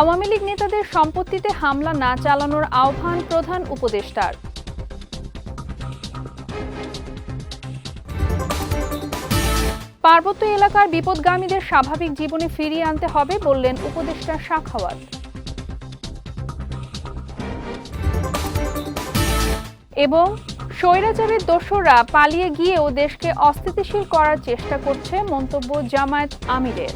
আওয়ামী লীগ নেতাদের সম্পত্তিতে হামলা না চালানোর আহ্বান প্রধান উপদেষ্টার। পার্বত্য এলাকার বিপদগামীদের স্বাভাবিক জীবনে ফিরিয়ে আনতে হবে বললেন উপদেষ্টা শাখাওয়াত। এবং স্বৈরাচারের দোসররা পালিয়ে গিয়েও দেশকে অস্থিতিশীল করার চেষ্টা করছে মন্তব্য জামায়াত আমিরের।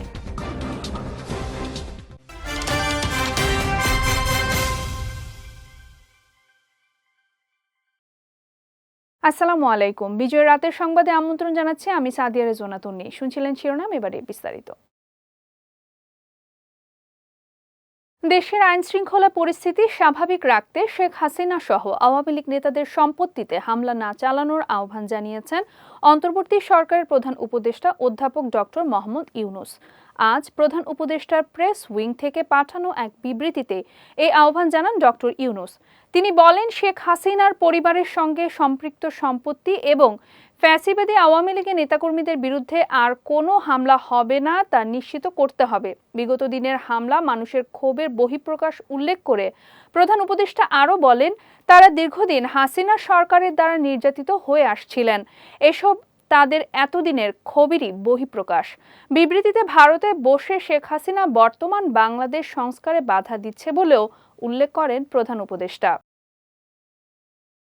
আসসালামু আলাইকুম। বিজয় রাতের সংবাদে আমন্ত্রণ জানাচ্ছি আমি সাদিয়া রেজোনা তন্নি। শুনছিলেন শিরোনাম, এবারে বিস্তারিত। দেশের আইন শৃঙ্খলা পরিস্থিতি স্বাভাবিক রাখতে শেখ হাসিনা সহ আওয়ামী লীগ নেতাদের সম্পত্তিতে হামলা না চালানোর আহ্বান জানিয়েছেন অন্তর্বর্তী সরকারের প্রধান উপদেষ্টা অধ্যাপক ডক্টর মোহাম্মদ ইউনুস। আজ প্রধান উপদেষ্টার প্রেস উইং থেকে পাঠানো এক বিবৃতিতে এই আহ্বান জানান ডক্টর ইউনুস। তিনি বলেন, শেখ হাসিনার পরিবারের সঙ্গে সম্পৃক্ত সম্পত্তি এবং ফ্যাসিবাদী আওয়ামী লীগের নেতাকর্মীদের বিরুদ্ধে আর কোনো হামলা হবে না তা নিশ্চিত করতে হবে। বিগত দিনের হামলা মানুষের ক্ষোভের বহিঃপ্রকাশ উল্লেখ করে প্রধান উপদেষ্টা আরও বলেন, তারা দীর্ঘদিন হাসিনা সরকারের দ্বারা নির্যাতিত হয়ে আসছিলেন। এসব তাদের এতদিনের ক্ষোভেরই বহিঃপ্রকাশ। বিবৃতিতে ভারতে বসে শেখ হাসিনা বর্তমান বাংলাদেশ সংস্কারে বাধা দিচ্ছে বলেও উল্লেখ করেন প্রধান উপদেষ্টা।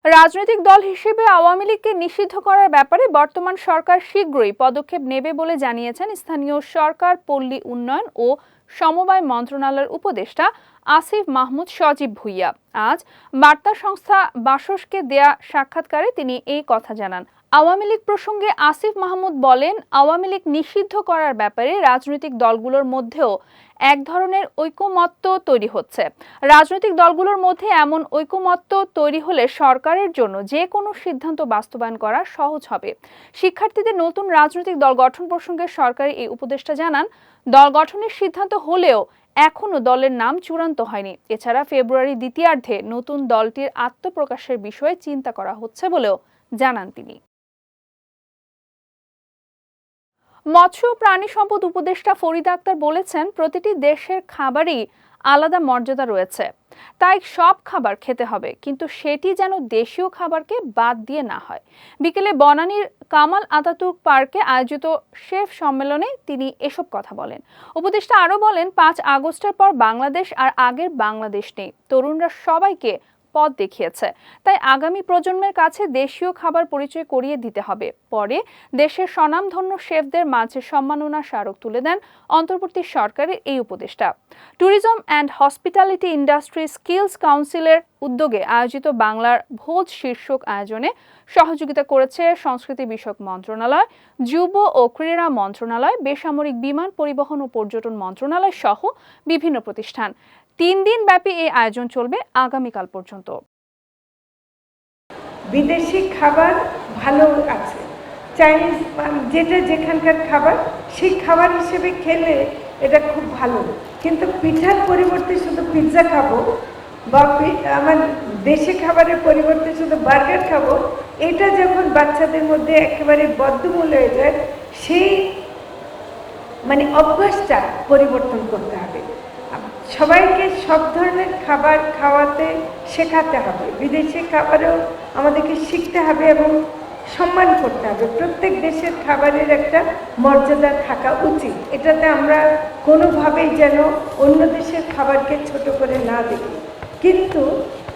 রাজনৈতিক দল হিসেবে আওয়ামী লীগকে নিষিদ্ধ করার ব্যাপারে বর্তমান সরকার শীঘ্রই পদক্ষেপ নেবে বলে জানিয়েছেন স্থানীয় সরকার পল্লী উন্নয়ন ও সমবায় মন্ত্রণালয়ের উপদেষ্টা আসিফ মাহমুদ সজীব ভুইয়া। আজ বার্তা সংস্থা বাসসকে দেয়া সাক্ষাৎকারে তিনি এই কথা জানান। আওয়ামী লীগ প্রসঙ্গে আসিফ মাহমুদ বলেন, আওয়ামী লীগ নিষিদ্ধ করার ব্যাপারে রাজনৈতিক দলগুলোর মধ্যেও এক ধরনের ঐকমত্য তৈরি হচ্ছে। রাজনৈতিক দলগুলোর মধ্যে এমন ঐকমত্য তৈরি হলে সরকারের জন্য যে কোনো সিদ্ধান্ত বাস্তবায়ন করা সহজ হবে। শিক্ষার্থীদের নতুন রাজনৈতিক দল গঠন প্রসঙ্গে সরকারি এই উপদেষ্টা জানান, দল গঠনের সিদ্ধান্ত হলেও এখনও দলের নাম চূড়ান্ত হয়নি। এছাড়া ফেব্রুয়ারি দ্বিতীয়ার্ধে নতুন দলটির আত্মপ্রকাশের বিষয়ে চিন্তা করা হচ্ছে বলেও জানান তিনি। মৎস্য প্রাণী সম্পদ উপদেষ্টা ফরিদা আক্তার বলেছেন, প্রতিটি দেশের খাবারই আলাদা মর্যাদা রয়েছে। তাই সব খাবার খেতে হবে, কিন্তু সেটি যেন দেশীয় খাবারকে বাদ দিয়ে না হয়। বিকেলে বনানীর কামাল আতাতুর্ক পার্কে আয়োজিত শেফ সম্মেলনে তিনি এসব কথা বলেন। উপদেষ্টা আরও বলেন, পাঁচ আগস্টের পর বাংলাদেশ আর আগের বাংলাদেশ নেই। তরুণরা সবাইকে পথ দেখিয়েছে। তাই আগামী প্রজন্মের কাছে দেশীয় খাবার পরিচয় করিয়ে দিতে হবে। পরে দেশের স্বনামধন্য শেফদের মাঝে সম্মাননা স্মারক তুলে দেন অন্তর্বর্তী সরকারের এই উপদেষ্টা। Tourism and hospitality industry skills কাউন্সিলের উদ্যোগে আয়োজিত বাংলার ভোজ শীর্ষক আয়োজনে সহযোগিতা করেছে সংস্কৃতি বিষয়ক মন্ত্রণালয়, যুব ও ক্রীড়া মন্ত্রণালয়, বেসামরিক বিমান পরিবহন ও পর্যটন মন্ত্রণালয় সহ বিভিন্ন প্রতিষ্ঠান। তিন দিন ব্যাপী এই আয়োজন চলবে আগামীকাল পর্যন্ত। বিদেশি খাবার ভালো আছে। চাইনিজ যেটা যেখানকার খাবার, সেই খাবার হিসেবে খেলে এটা খুব ভালো। কিন্তু পিঠার পরিবর্তে শুধু পিৎজা খাব বা আমার দেশি খাবারের পরিবর্তে শুধু বার্গার খাব, এটা যখন বাচ্চাদের মধ্যে একেবারে বদ্ধমূল হয়ে যায়, সেই মানে অভ্যাসটা পরিবর্তন করতে হবে। সবাইকে সব ধরনের খাবার খাওয়াতে শেখাতে হবে। বিদেশি খাবারও আমাদেরকে শিখতে হবে এবং সম্মান করতে হবে। প্রত্যেক দেশের খাবারের একটা মর্যাদা থাকা উচিত। এটাতে আমরা কোনোভাবেই যেন অন্য দেশের খাবারকে ছোট করে না দেখি। কিন্তু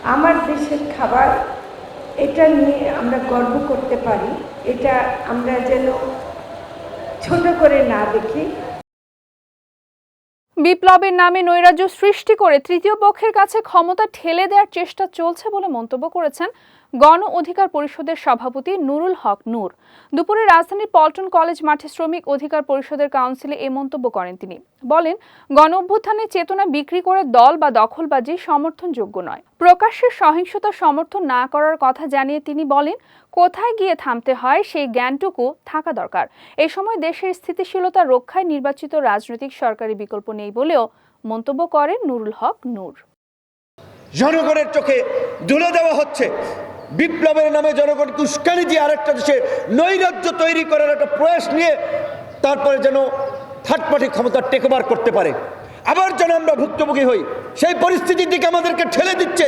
আমার দেশের খাবার, এটা নিয়ে আমরা গর্ব করতে পারি। এটা আমরা যেন ছোট করে না দেখি। বিপ্লবের নামে নৈরাজ্য সৃষ্টি করে তৃতীয় পক্ষের কাছে ক্ষমতা ঠেলে দেওয়ার চেষ্টা চলছে বলে মন্তব্য করেছেন গণ অধিকার পরিষদের সভাপতি নুরুল হক নূর। দুপুরে রাজধানীর পল্টন কলেজ মাঠে শ্রমিক অধিকার পরিষদের কাউন্সিলে এই মন্তব্য করেন তিনি। বলেন, গণ অভ্যুত্থানের চেতনা বিক্রি করে দল বা দখলবাজি সমর্থনযোগ্য নয়। প্রকাশ্যে সহিংসতা সমর্থন না করার কথা জানিয়ে তিনি বলেন, কোথায় গিয়ে থামতে হয় সেই জ্ঞানটুকু থাকা দরকার। এই সময় দেশের স্থিতিশীলতা রক্ষায় নির্বাচিত রাজনৈতিক সরকারি বিকল্প নেই বলেও মন্তব্য করেন নুরুল হক নূর। জনগণের চোখে দুলে দেওয়া হচ্ছে। বিপ্লবের নামে জনগণকে উস্কানি দিয়ে আরেকটা দেশে নৈরাজ্য তৈরি করার একটা প্রয়াস নিয়ে তারপরে যেন থার্ড পার্টি ক্ষমতা টেকওভার করতে পারে। আবার যেন আমরা ভুক্তভোগী হই। সেই পরিস্থিতির দিকে আমাদেরকে ঠেলে দিচ্ছে।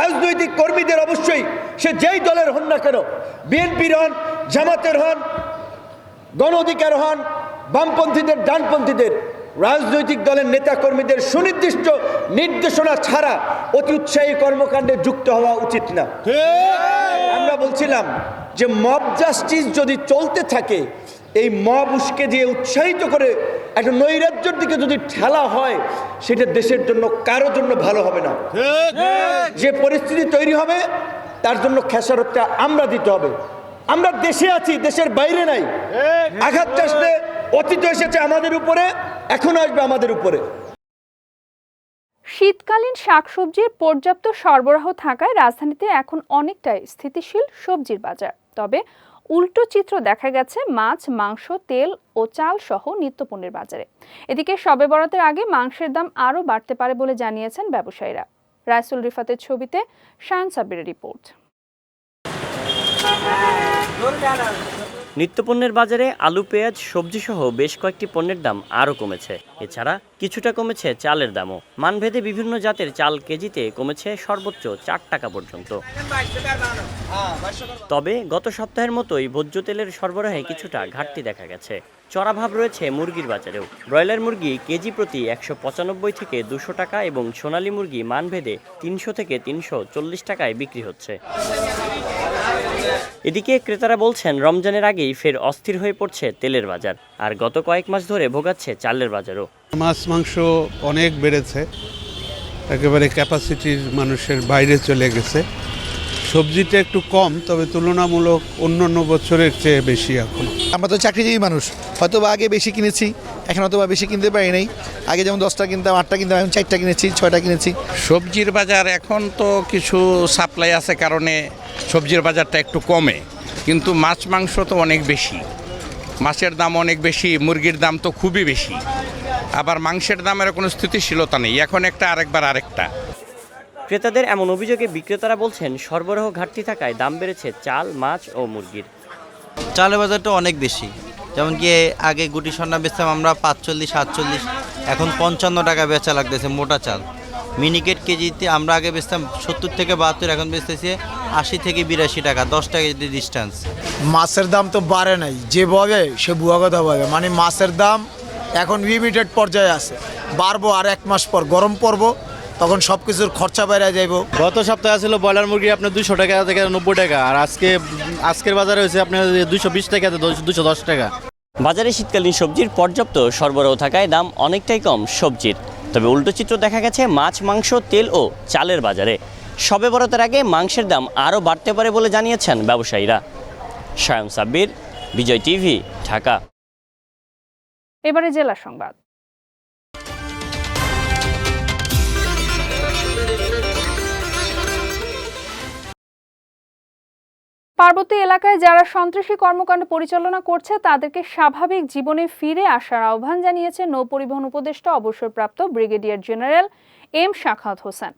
রাজনৈতিক কর্মীদের অবশ্যই সে যেই দলের হন না কেন, বিএনপির হন, জামাতের হন, গণ অধিকার হন, বামপন্থীদের, ডানপন্থীদের রাজনৈতিক দলের নেতাকর্মীদের সুনির্দিষ্ট নির্দেশনা ছাড়া অতি উৎসাহী কর্মকাণ্ডে যুক্ত হওয়া উচিত না। আমরা বলছিলাম যে মব জাস্টিস যদি চলতে থাকে এই মব উস্কে দিয়ে উৎসাহিত করে একটা নৈরাজ্যের দিকে যদি ঠেলা হয় সেটা দেশের জন্য কারোর জন্য ভালো হবে না। যে পরিস্থিতি তৈরি হবে তার জন্য খেসারতটা আমরা দিতে হবে। আমরা দেশে আছি দেশের বাইরে নাই। আঘাত আসলে অতীত এসেছে আমাদের উপরে এখন আসবে আমাদের উপরে। শীতকালীন শাকসবজির পর্যাপ্ত সরবরাহ থাকায় রাজধানীতে এখন অনেকটাই স্থিতিশীল সবজির বাজার। তবে উল্টো চিত্র দেখা গেছে মাছ মাংস তেল ও চাল সহ নিত্যপণ্যের বাজারে। এদিকে শবে বরাতের আগে মাংসের দাম আরও বাড়তে পারে বলে জানিয়েছেন ব্যবসায়ীরা। রাইসুল রিফাতের ছবিতে শায়ন সাব্বিরের রিপোর্ট। নিত্যপণ্যের বাজারে আলু, পেঁয়াজ, সবজিসহ বেশ কয়েকটি পণ্যের দাম আরও কমেছে। এছাড়া কিছুটা কমেছে চালের দামও। মানভেদে বিভিন্ন জাতের চাল কেজিতে কমেছে সর্বোচ্চ চার টাকা পর্যন্ত। তবে গত সপ্তাহের মতোই ভোজ্য তেলের সরবরাহে কিছুটা ঘাটতি দেখা গেছে। চড়াভাব রয়েছে মুরগির বাজারেও। ব্রয়লার মুরগি কেজি প্রতি একশো পঁচানব্বই থেকে দুশো টাকা এবং সোনালী মুরগি মানভেদে তিনশো থেকে তিনশো চল্লিশ টাকায় বিক্রি হচ্ছে। এদিকে ক্রেতারা বলছেন রমজানের আগেই ফের অস্থির হয়ে পড়ছে তেলের বাজার আর গত কয়েক মাস ধরে ভোগাচ্ছে চালের বাজারও। মাছ মাংস অনেক বেড়েছে একেবারে ক্যাপাসিটির মানুষের বাইরে চলে গেছে। সবজিটা একটু কম তবে তুলনামূলক অন্য অন্য বছরের চেয়ে বেশি এখন। আমরা তো চাকরিজীবী মানুষ হয়তো বা আগে বেশি কিনেছি এখন হয়তো বা বেশি কিনতে পারি নাই। আগে যেমন দশটা কিনতাম আটটা কিনতাম এখন চারটা কিনেছি ছয়টা কিনেছি। সবজির বাজার এখন তো কিছু সাপ্লাই আছে কারণে সবজির বাজারটা একটু কমে। কিন্তু মাছ মাংস তো অনেক বেশি। মাছের দাম অনেক বেশি মুরগির দাম তো খুবই বেশি। আবার মাংসের দামের কোনো স্থিতিশীলতা নেই। এখন একটা আরেকবার আরেকটা। ক্রেতাদের এমন অভিযোগে বিক্রেতারা বলছেন সরবরাহ ঘাটতি থাকায় দাম বেড়েছে চাল মাছ ও মুরগির। চালের বাজারটা অনেক বেশি। যেমন কি আগে গুটি সন্না বেচতাম আমরা পাঁচচল্লিশ, সাতচল্লিশ, এখন পঞ্চান্ন টাকা বেচা লাগতেছে মোটা চাল। মিনিকেট কেজিতে আমরা আগে বেচতাম সত্তর থেকে বাহাত্তর, এখন বেচতেছি আশি থেকে বিরাশি টাকা, দশ টাকা যদি ডিস্টেন্স মাছের দাম তো বাড়ে নাই যেভাবে সে বুয়া কথা বলে। মানে মাছের দাম এখন লিমিটেড পর্যায়ে আছে। বাড়বো আর এক মাস পর, গরম পড়ব তখন সব কিছুর খরচা বেড়ে যাইব। গত সপ্তাহে ছিল ব্রয়লার মুরগি আপনার দুশো টাকা থেকে নব্বই টাকা আর আজকে আজকের বাজারে হয়েছে আপনার দুশো বিশ টাকা দুশো দশ টাকা। বাজারে শীতকালীন সবজির পর্যাপ্ত সরবরাহ থাকায় দাম অনেকটাই কম সবজির। তবে উল্টো চিত্র দেখা গেছে মাছ মাংস তেল ও চালের বাজারে। সবে বরাতের আগে মাংসের দাম আরও বাড়তে পারে বলে জানিয়েছেন ব্যবসায়ীরা। সায়ন সাব্বির বিজয় টিভি ঢাকা। এবারে জেলা সংবাদ। পার্বত্য এলাকায় যারা সন্ত্রাসী কর্মকাণ্ড পরিচালনা করছে, তাদেরকে স্বাভাবিক জীবনে ফিরে আসার আহ্বান জানিয়েছে নৌপরিবহন উপদেষ্টা, অবসরপ্রাপ্ত ব্রিগেডিয়ার জেনারেল এম শাখাত হোসেন।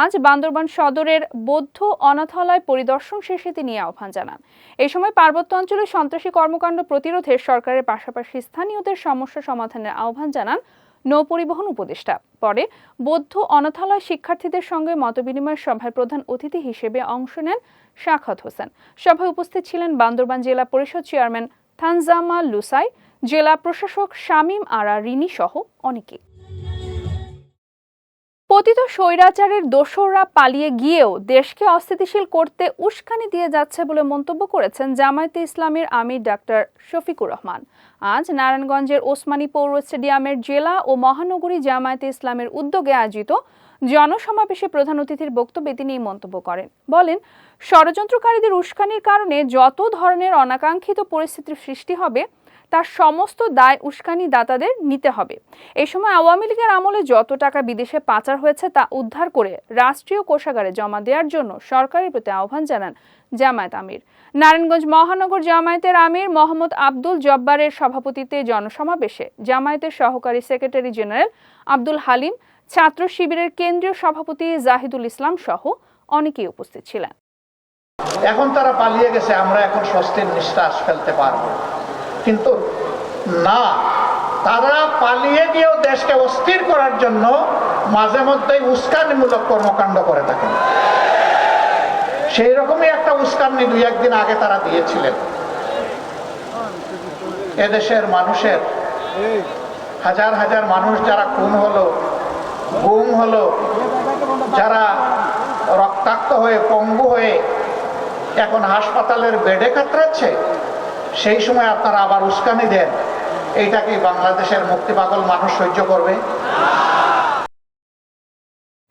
আজ বান্দরবান সদরের বৌদ্ধ অনাথালয় পরিদর্শন শেষে তিনি আহ্বান জানান। এই সময় পার্বত্য অঞ্চলে সন্ত্রাসী কর্মকাণ্ড প্রতিরোধে সরকারের পাশাপাশি স্থানীয়দের সমস্যা সমাধানের আহ্বান জানান নৌপরিবহন উপদেষ্টা। পরে বৌদ্ধ অনাথালয় শিক্ষার্থীদের সঙ্গে মতবিনিময় সভায় প্রধান অতিথি হিসেবে অংশ নেন শাখাত হোসেন। সভায় উপস্থিত ছিলেন বান্দরবান জেলা পরিষদ চেয়ারম্যান থানজামা লুসাই, জেলা প্রশাসক শামীম আরা রিনি সহ অনেকে পতিত স্বৈরাচারের দোসররা পালিয়ে গিয়েও দেশকে অস্থিতিশীল করতে উস্কানি দিয়ে যাচ্ছে বলে মন্তব্য করেছেন জামায়াতে ইসলামের আমির ডাক্তার শফিকুর রহমান। আজ নারায়ণগঞ্জের ওসমানী পৌর স্টেডিয়ামের জেলা ও মহানগরী জামায়াতে ইসলামের উদ্যোগে আয়োজিত জনসমাবেশে প্রধান অতিথির বক্তব্যে তিনি এই মন্তব্য করেন। বলেন, ষড়যন্ত্রকারীদের উস্কানির কারণে যত ধরনের অনাকাঙ্ক্ষিত পরিস্থিতির সৃষ্টি হবে তার সমস্ত দায় উস্কানি দাতাদের নিতে হবে। এই সময় আওয়ামী লীগের আমলে যত টাকা বিদেশে পাচার হয়েছে তা উদ্ধার করে রাষ্ট্রীয় কোষাগারে জমা দেওয়ার জন্য সরকারের প্রতি আহ্বান জানান জামায়াত আমির। নারায়ণগঞ্জ মহানগর জামায়াতের আমির মোহাম্মদ আব্দুল জব্বারের সভাপতিত্বে জনসমাবেশে জামায়াতের সহকারী সেক্রেটারি জেনারেল আব্দুল হালিম, ছাত্র শিবিরের কেন্দ্রীয় সভাপতি জাহিদুল ইসলাম সহ অনেকেই উপস্থিত ছিলেন। এখন তারা পালিয়ে গেছে, আমরা এখন স্বস্তির নিঃশ্বাস ফেলতে পারব। কিন্তু না, তারা পালিয়ে গিয়েও দেশকে অস্থির করার জন্য মাঝে মধ্যেই উস্কানিমূলক কর্মকাণ্ড করে থাকেন সেই রকমই একটা উস্কানি দুই একদিন আগে তারা দিয়েছিলেন। এদেশের মানুষের হাজার হাজার মানুষ যারা খুন হলো, গুম হলো, যারা রক্তাক্ত হয়ে পঙ্গু হয়ে এখন হাসপাতালের বেডে কাতরাচ্ছে সেই সময় আপনারা আবার উস্কানি দেন। এইটা কি বাংলাদেশের মুক্তিপাগল মানুষ সহ্য করবে?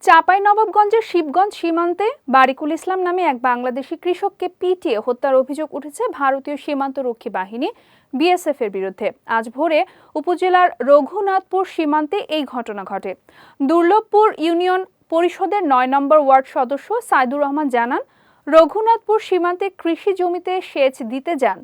চাপাই নবাবগঞ্জের শিবগঞ্জ সীমান্তে বারিকুল ইসলাম নামে এক বাংলাদেশি কৃষককে পিটিয়ে হত্যার অভিযোগ উঠেছে ভারতীয় সীমান্ত রক্ষী বাহিনী বিএসএফ এর বিরুদ্ধে। আজ ভোরে উপজেলার রঘুনাথপুর সীমান্তে এই ঘটনা ঘটে। দুর্লভপুর ইউনিয়ন পরিষদের নয় নম্বর ওয়ার্ড সদস্য সাইদুর রহমান জানান, রঘুনাথপুর সীমান্তে কৃষি জমিতে সেচ দিতে যান।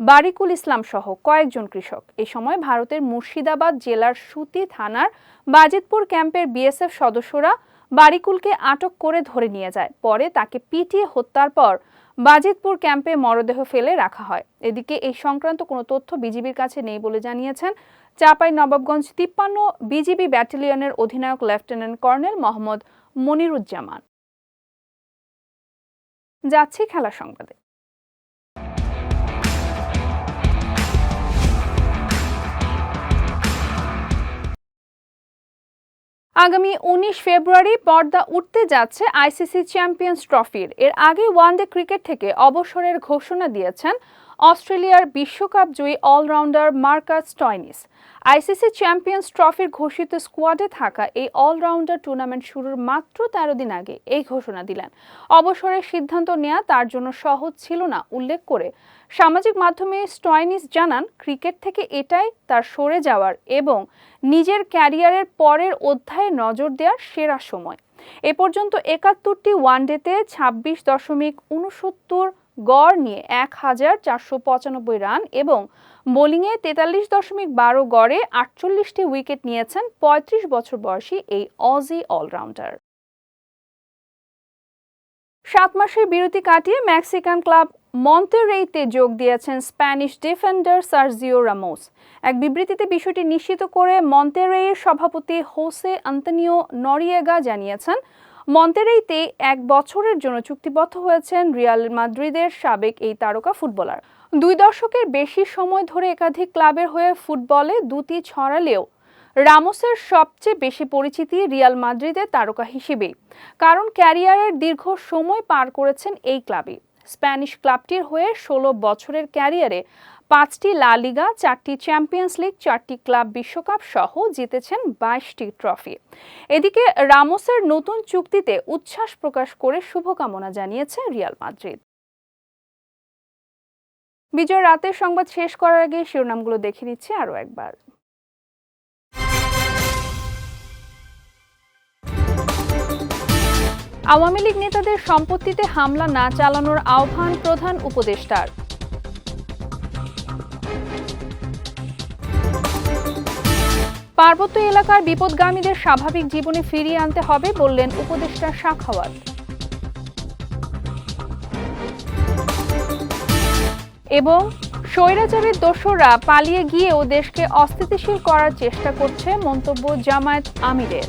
বারিকুল ইসলাম সহ কয়েকজন কৃষক। এ সময় ভারতের মুর্শিদাবাদ জেলার সুতি থানার বাজিতপুর ক্যাম্পের বিএসএফ সদস্যরা বারিকুলকে আটক করে ধরে নিয়ে যায়। পরে তাকে পিটিয়ে হত্যার পর বাজিতপুর ক্যাম্পে মরদেহ ফেলে রাখা হয়। এদিকে এই সংক্রান্ত কোনো তথ্য বিজিবির কাছে নেই বলে জানিয়েছেন চাপাই নবাবগঞ্জ তিপ্পান্ন বিজিবি ব্যাটালিয়নের অধিনায়ক লেফটেন্যান্ট কর্নেল মোহাম্মদ মনিরুজ্জামান। যাচ্ছি খেলা সংবাদে। আগামী উনিশ ফেব্রুয়ারি পর্দা উঠতে যাচ্ছে আইসিসি চ্যাম্পিয়ন্স ট্রফির। এর আগে ওয়ানডে ক্রিকেট থেকে অবসরের ঘোষণা দিয়েছেন অস্ট্রেলিয়ার বিশ্বকাপ জয়ী allrounder Marcus Stoinis. ICC champions ট্রফির ঘোষিত স্কোয়াডে থাকা এই অলরাউন্ডার টুর্নামেন্ট শুরুর মাত্র তেরো দিন আগে এই ঘোষণা দিলেন। অবসরের সিদ্ধান্ত নেওয়া তার জন্য সহজ ছিল না, উল্লেখ করে। সামাজিক মাধ্যমে স্টয়নিস জানান, ক্রিকেট থেকে এটাই তার সরে যাওয়ার এবং নিজের ক্যারিয়ারের পরের অধ্যায়ে নজর দেওয়ার সেরা সময়। এ পর্যন্ত একাত্তরটি ওয়ানডেতে ছাব্বিশ দশমিক উনসত্তর গড় নিয়ে এক হাজার চারশো পঁচানব্বই রান এবং বোলিংয়ে তেতাল্লিশ দশমিক বারো গড়ে আটচল্লিশটি উইকেট নিয়েছেন পঁয়ত্রিশ বছর বয়সী এই অজি অলরাউন্ডার সাত মাসের বিরতি কাটিয়ে মেক্সিকান ক্লাব মন্তেরেইতে যোগ দিয়েছেন স্প্যানিশ ডিফেন্ডার সার্জিও রামোস এক বিবৃতিতে বিষয়টি নিশ্চিত করে মন্তেরেইয়ের সভাপতি হোসে আন্তনিও নরিয়েগা জানিয়েছেন মন্তেরেইতে এক বছরের জন্য চুক্তিবদ্ধ হয়েছেন রিয়াল মাদ্রিদের সাবেক এই তারকা ফুটবলার। দুই দশকের বেশি সময় ধরে একাধিক ক্লাবের হয়ে ফুটবলে দুটি ছড়ালেও রামোসের সবচেয়ে বেশি পরিচিতি রিয়াল মাদ্রিদের তারকা হিসেবেই, কারণ ক্যারিয়ারের দীর্ঘ সময় পার করেছেন এই ক্লাবে স্প্যানিশ ক্লাবটির হয়ে ষোলো বছরের ক্যারিয়ারে পাঁচটি লা লিগা, চারটি চ্যাম্পিয়ন্স লিগ, চারটি ক্লাব বিশ্বকাপ সহ জিতেছেন বাইশটি ট্রফি। এদিকে রামোসের নতুন চুক্তিতে উচ্ছ্বাস প্রকাশ করে শুভকামনা জানিয়েছে রিয়াল মাদ্রিদ। বিজয় রাতের সংবাদ শেষ করার আগে শিরোনামগুলো দেখে নিচ্ছে আরও একবার। আওয়ামী লীগ নেতাদের সম্পত্তিতে হামলা না চালানোর আহ্বান প্রধান উপদেষ্টার। পার্বত্য এলাকার বিপদগামীদের স্বাভাবিক জীবনে ফিরিয়ে আনতে হবে বললেন উপদেষ্টা শাখাওয়াত। এবং স্বৈরাচারের দোসররা পালিয়ে গিয়েও দেশকে অস্থিতিশীল করার চেষ্টা করছে মন্তব্য জামায়াত আমিরের।